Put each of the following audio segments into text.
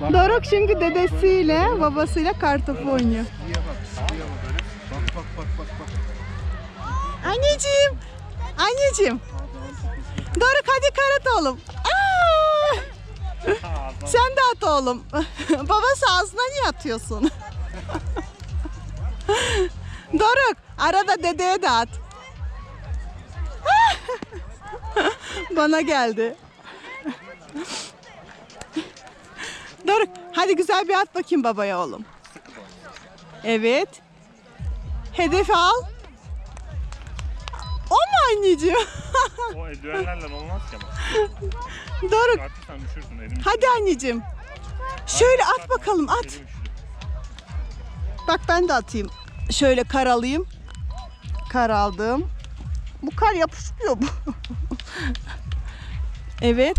Doruk şimdi dedesiyle babasıyla kartopu oynuyor. Anneciğim. Anneciğim. Doruk hadi karat oğlum. Aa! Sen de at oğlum. Babası ağzına niye atıyorsun? Doruk arada dedeye de at. Bana geldi. Hadi güzel bir at bakayım babaya oğlum. Evet. Hedefi al. O mu anneciğim? O eldivenlerle olmaz ki ama. Doruk Artık düşürsün elimi. hadi anneciğim. Şöyle at bakalım at. Bak ben de atayım. Şöyle kar alayım. Kar aldım. Bu kar yapışmıyor bu. evet.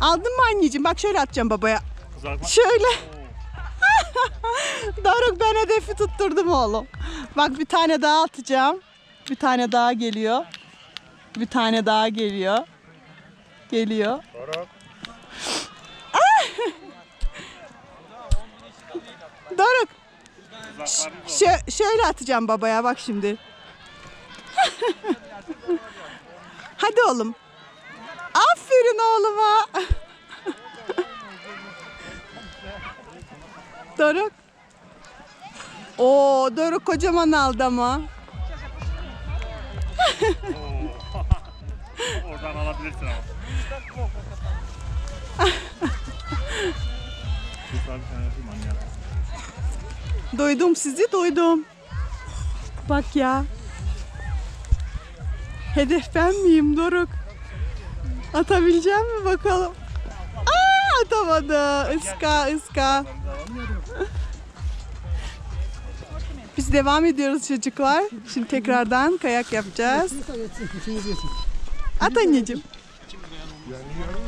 Aldın mı anneciğim? Bak şöyle atacağım babaya. Kızartma. Şöyle. Doruk ben hedefi tutturdum oğlum. Bak bir tane daha atacağım. Bir tane daha geliyor. Bir tane daha geliyor. Geliyor. Doruk. Doruk şö- şöyle atacağım babaya bak şimdi. Hadi oğlum. Aferin oğluma. Doruk. Oo, Doruk kocaman aldı ama. Oradan alabilirsin ama. Duydum sizi duydum. Bak ya. Hedef ben miyim Doruk? Atabileceğim mi bakalım? Atamadı. Iska ıska. Biz devam ediyoruz çocuklar. Şimdi tekrardan kayak yapacağız. At anneciğim.